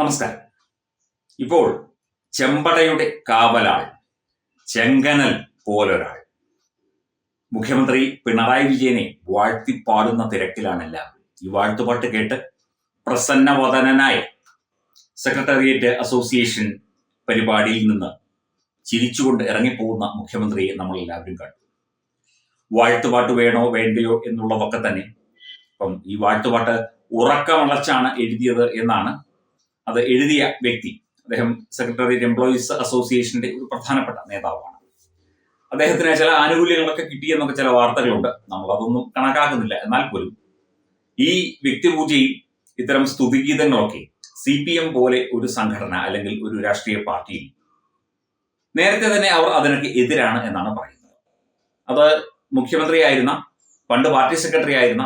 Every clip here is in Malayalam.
നമസ്കാരം. ഇപ്പോൾ ചെമ്പടയുടെ കാവലാൾ ചെങ്കനൽ പോലൊരാൾ. മുഖ്യമന്ത്രി പിണറായി വിജയനെ വാഴ്ത്തിപ്പാടുന്ന തിരക്കിലാണല്ല ഈ വാഴ്ത്തുപാട്ട് കേട്ട് പ്രസന്നവദനായ സെക്രട്ടേറിയറ്റ് അസോസിയേഷൻ പരിപാടിയിൽ നിന്ന് ചിരിച്ചുകൊണ്ട് ഇറങ്ങിപ്പോകുന്ന മുഖ്യമന്ത്രിയെ നമ്മൾ എല്ലാവരും കണ്ടു. വാഴ്ത്തുപാട്ട് വേണോ വേണ്ടയോ എന്നുള്ളതൊക്കെ തന്നെ. അപ്പം ഈ വാഴ്ത്തുപാട്ട് ഉറക്കമളച്ചാണ് എഴുതിയത് എന്നാണ് അത് എഴുതിയ വ്യക്തി അദ്ദേഹം സെക്രട്ടേറിയറ്റ് എംപ്ലോയീസ് അസോസിയേഷന്റെ ഒരു പ്രധാനപ്പെട്ട നേതാവാണ്. അദ്ദേഹത്തിന് ചില ആനുകൂല്യങ്ങളൊക്കെ കിട്ടിയെന്നൊക്കെ ചില വാർത്തകളുണ്ട്. നമ്മൾ അതൊന്നും കണക്കാക്കുന്നില്ല. എന്നാൽ പോലും ഈ വ്യക്തിപൂജയും ഇത്തരം സ്തുതിഗീതങ്ങളൊക്കെ സി പി എം പോലെ ഒരു സംഘടന അല്ലെങ്കിൽ ഒരു രാഷ്ട്രീയ പാർട്ടിയിൽ നേരത്തെ തന്നെ അവർ അതിനൊക്കെ എതിരാണ് എന്നാണ് പറയുന്നത്. അത് മുഖ്യമന്ത്രിയായിരുന്ന പണ്ട് പാർട്ടി സെക്രട്ടറി ആയിരുന്ന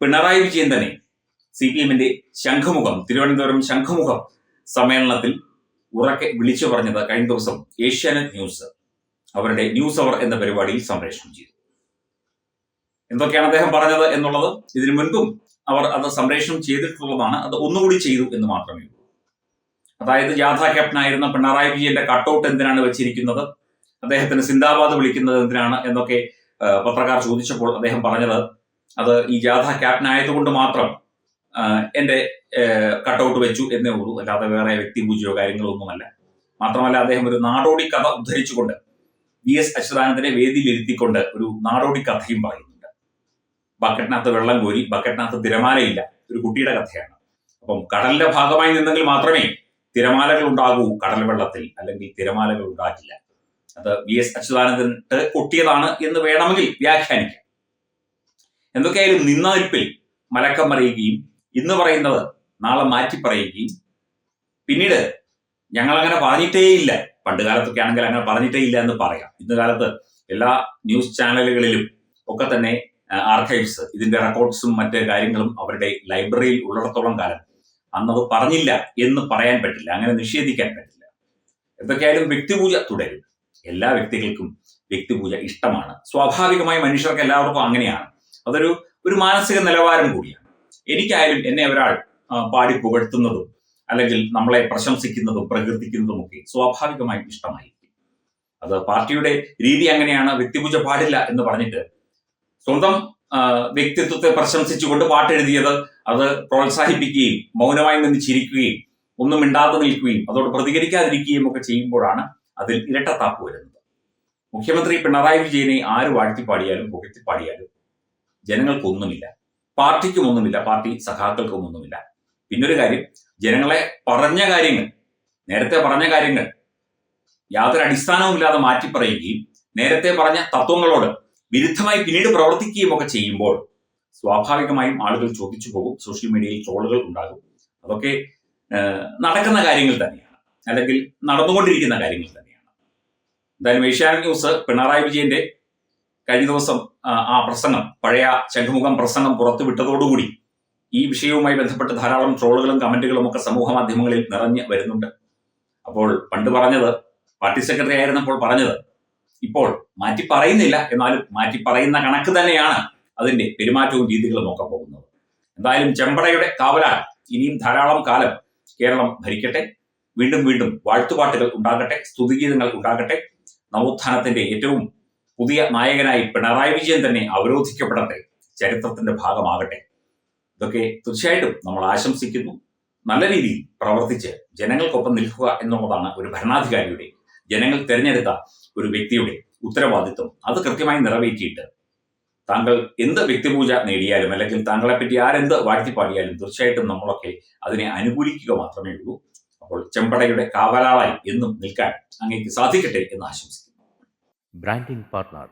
പിണറായി വിജയൻ തന്നെ സി പി എമ്മിന്റെ ശംഖുമുഖം തിരുവനന്തപുരം ശംഖുമുഖം സമ്മേളനത്തിൽ ഉറക്കെ വിളിച്ചു പറഞ്ഞത് കഴിഞ്ഞ ദിവസം ഏഷ്യാനെറ്റ് ന്യൂസ്. അവരുടെ ന്യൂസ് അവർ എന്ന പരിപാടിയിൽ സംപ്രേഷണം ചെയ്തു. എന്തൊക്കെയാണ് അദ്ദേഹം പറഞ്ഞത് എന്നുള്ളത്? ഇതിനു മുൻപും അവർ അത് സംപ്രേഷണം ചെയ്തിട്ടുള്ളതാണ്. അത് ഒന്നുകൂടി ചെയ്തു എന്ന് മാത്രമേ ഉള്ളൂ. അതായത് ജാഥ ക്യാപ്റ്റനായിരുന്ന പിണറായി വിജയന്റെ കട്ടൗട്ട് എന്തിനാണ് വെച്ചിരിക്കുന്നത്? അദ്ദേഹത്തിന് സിന്ദാബാദ് വിളിക്കുന്നത് എന്തിനാണ് എന്നൊക്കെ പത്രക്കാർ ചോദിച്ചപ്പോൾ അദ്ദേഹം പറഞ്ഞത് അത് ഈ ജാഥ ക്യാപ്റ്റൻ ആയതുകൊണ്ട് മാത്രം എന്റെ കട്ടൗട്ട് വെച്ചു എന്നേ ഉള്ളൂ. അല്ലാതെ വേറെ വ്യക്തിപൂജയോ കാര്യങ്ങളോ ഒന്നുമല്ല. മാത്രമല്ല അദ്ദേഹം ഒരു നാടോടി കഥ ഉദ്ധരിച്ചുകൊണ്ട് വി എസ് അച്യുതാനന്ദനെ വേദിയിലിരുത്തിക്കൊണ്ട് ഒരു നാടോടി കഥയും പറയുന്നുണ്ട്. ബക്കറ്റിനകത്ത് വെള്ളം കോരി ബക്കറ്റിനകത്ത് തിരമാലയില്ല. ഒരു കുട്ടിയുടെ കഥയാണ്. അപ്പം കടലിന്റെ ഭാഗമായി നിന്നെങ്കിൽ മാത്രമേ തിരമാലകൾ ഉണ്ടാകൂ കടൽ വെള്ളത്തിൽ അല്ലെങ്കിൽ തിരമാലകൾ ഉണ്ടാകില്ല. അത് വി എസ് അച്യുതാനന്ദൻ കൊട്ടിയതാണ് എന്ന് വേണമെങ്കിൽ വ്യാഖ്യാനിക്കാം. എന്തൊക്കെയായാലും നിന്ന മലക്കം പറയുകയും ഇന്ന് പറയുന്നത് നാളെ മാറ്റി പറയുകയും പിന്നീട് ഞങ്ങൾ അങ്ങനെ പറഞ്ഞിട്ടേ ഇല്ല പണ്ട് കാലത്തൊക്കെ ആണെങ്കിൽ അങ്ങനെ പറഞ്ഞിട്ടേ ഇല്ല എന്ന് പറയാം. ഇന്ന് കാലത്ത് എല്ലാ ന്യൂസ് ചാനലുകളിലും ഒക്കെ തന്നെ ആർക്കൈവ്സ് ഇതിന്റെ റെക്കോർഡ്സും മറ്റു കാര്യങ്ങളും അവരുടെ ലൈബ്രറിയിൽ ഉള്ളിടത്തോളം കാലം അന്നത് പറഞ്ഞില്ല എന്ന് പറയാൻ പറ്റില്ല. അങ്ങനെ നിഷേധിക്കാൻ പറ്റില്ല. എന്തൊക്കെയായാലും വ്യക്തിപൂജ തുടരും. എല്ലാ വ്യക്തികൾക്കും വ്യക്തിപൂജ ഇഷ്ടമാണ്. സ്വാഭാവികമായി മനുഷ്യർക്ക് എല്ലാവർക്കും അങ്ങനെയാണ്. അതൊരു ഒരു മാനസിക നിലവാരം കൂടിയാണ്. എനിക്കായാലും എന്നെ ഒരാൾ പാടി പുകഴ്ത്തുന്നതും അല്ലെങ്കിൽ നമ്മളെ പ്രശംസിക്കുന്നതും പ്രകീർത്തിക്കുന്നതും ഒക്കെ സ്വാഭാവികമായും ഇഷ്ടമായിരിക്കും. അത് പാർട്ടിയുടെ രീതി അങ്ങനെയാണ് വ്യക്തിപൂജ പാടില്ല എന്ന് പറഞ്ഞിട്ട് സ്വന്തം വ്യക്തിത്വത്തെ പ്രശംസിച്ചുകൊണ്ട് പാട്ട് പാട്ടെഴുതിയത് അത് പ്രോത്സാഹിപ്പിക്കുകയും മൗനമായി നിന്ന് ചിരിക്കുകയും ഒന്നും മിണ്ടാതെ നിൽക്കുകയും അതോട് പ്രതികരിക്കാതിരിക്കുകയും ഒക്കെ ചെയ്യുമ്പോഴാണ് അതിൽ ഇരട്ടത്താപ്പ് വരുന്നത്. മുഖ്യമന്ത്രി പിണറായി വിജയനെ ആര് വാഴ്ത്തിപ്പാടിയാലും പുകഴ്ത്തിപ്പാടിയാലും ജനങ്ങൾക്കൊന്നുമില്ല. പാർട്ടിക്കും ഒന്നുമില്ല പാർട്ടി സഖാക്കൾക്കും ഒന്നുമില്ല പിന്നൊരു കാര്യം ജനങ്ങളെ പറഞ്ഞ കാര്യങ്ങൾ നേരത്തെ പറഞ്ഞ കാര്യങ്ങൾ യാതൊരു അടിസ്ഥാനവുമില്ലാതെ മാറ്റി പറയുകയും നേരത്തെ പറഞ്ഞ തത്വങ്ങളോട് വിരുദ്ധമായി പിന്നീട് പ്രവർത്തിക്കുകയും ഒക്കെ ചെയ്യുമ്പോൾ സ്വാഭാവികമായും ആളുകൾ ചോദിച്ചു പോകും സോഷ്യൽ മീഡിയയിൽ ട്രോളുകൾ ഉണ്ടാകും. അതൊക്കെ നടക്കുന്ന കാര്യങ്ങൾ തന്നെയാണ്. അല്ലെങ്കിൽ നടന്നുകൊണ്ടിരിക്കുന്ന കാര്യങ്ങൾ തന്നെയാണ്. എന്തായാലും ഏഷ്യാനെറ്റ് ന്യൂസ് പിണറായി വിജയന്റെ കഴിഞ്ഞ ദിവസം ആ, പ്രസംഗം പഴയ ശംഖുമുഖം പ്രസംഗം പുറത്തുവിട്ടതോടുകൂടി ഈ വിഷയവുമായി ബന്ധപ്പെട്ട് ധാരാളം ട്രോളുകളും കമന്റുകളും ഒക്കെ സമൂഹ മാധ്യമങ്ങളിൽ നിറഞ്ഞു വരുന്നുണ്ട്. അപ്പോൾ പണ്ട് പറഞ്ഞത് പാർട്ടി സെക്രട്ടറി ആയിരുന്നപ്പോൾ പറഞ്ഞത് ഇപ്പോൾ മാറ്റി പറയുന്നില്ല എന്നാലും മാറ്റി പറയുന്ന കണക്ക് തന്നെയാണ് അതിന്റെ പെരുമാറ്റവും രീതികളും ഒക്കെ പോകുന്നത്. എന്തായാലും ചെമ്പടയുടെ കാവലാൽ ഇനിയും ധാരാളം കാലം കേരളം ഭരിക്കട്ടെ വീണ്ടും വീണ്ടും വാഴ്ത്തുപാട്ടുകൾ ഉണ്ടാകട്ടെ സ്തുതിഗീതങ്ങൾ ഉണ്ടാകട്ടെ. നവോത്ഥാനത്തിന്റെ ഏറ്റവും പുതിയ നായകനായി പിണറായി വിജയൻ തന്നെ അവരോധിക്കപ്പെടട്ടെ ചരിത്രത്തിന്റെ ഭാഗമാകട്ടെ. ഇതൊക്കെ തീർച്ചയായിട്ടും നമ്മൾ ആശംസിക്കുന്നു. നല്ല രീതിയിൽ പ്രവർത്തിച്ച് ജനങ്ങൾക്കൊപ്പം നിൽക്കുക എന്നുള്ളതാണ് ഒരു ഭരണാധികാരിയുടെ ജനങ്ങൾ തിരഞ്ഞെടുത്ത ഒരു വ്യക്തിയുടെ ഉത്തരവാദിത്വം. അത് കൃത്യമായി നിറവേറ്റിയിട്ട് താങ്കൾ എന്ത് വ്യക്തിപൂജ നേടിയാലും അല്ലെങ്കിൽ താങ്കളെ പറ്റി ആരെന്ത് വാഴ്ത്തിപ്പാടിയാലും തീർച്ചയായിട്ടും നമ്മളൊക്കെ അതിനെ അനുകൂലിക്കുക മാത്രമേ ഉള്ളൂ. അപ്പോൾ ചെമ്പടയുടെ കാവലാളായി എന്നും നിൽക്കാൻ അങ്ങേക്ക് സാധിക്കട്ടെ എന്ന് ആശംസിക്കുന്നു. Branding partner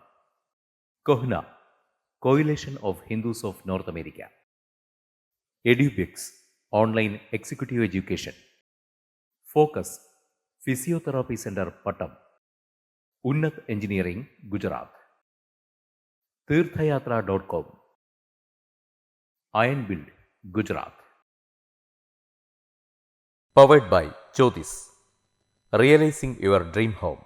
Kohna, Coalition of Hindus of North America. EduBix, online executive education. Focus, Physiotherapy Center, Pattam. Unnat Engineering, Gujarat. Tirthayatra.com. Iron Build, Gujarat. Powered by Jyotis. Realizing your dream home.